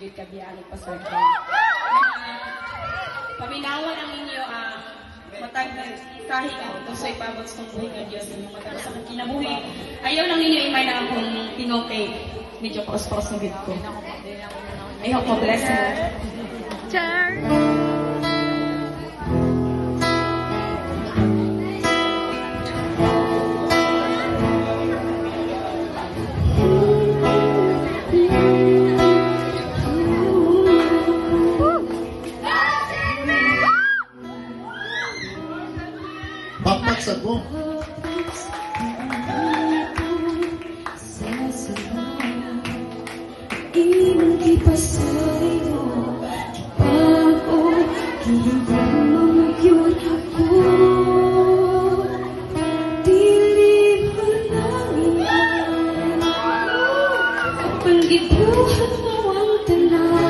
Joy Cabiano Pasorga. Paminawan ang inyo ang matag na kahit ang puso ipabot sa buhay ng Diyos sa mga matag sa kinabuhi. Ayaw lang inyo imay na akong tinokay. Medyo kaos-kaos na bit ko. I hope mo bless mo. Char! Jackson. Mo. Ibang ipasay mo Bago Kailangan mo magyon ako Pag-ibuhat mo ang tanah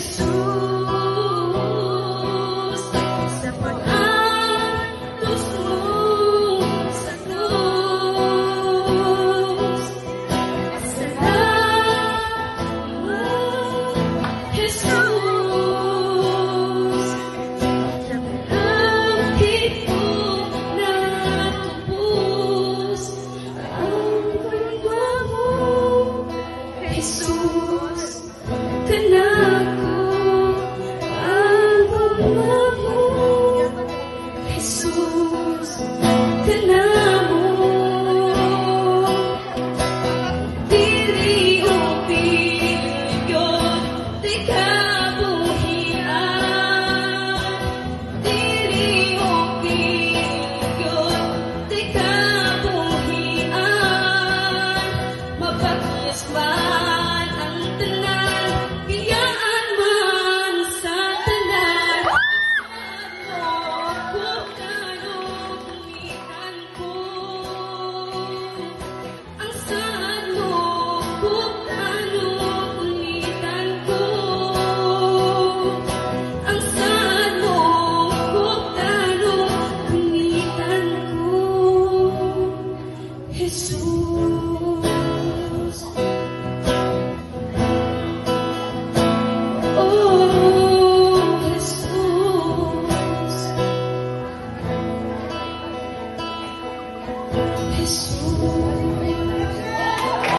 Jesús.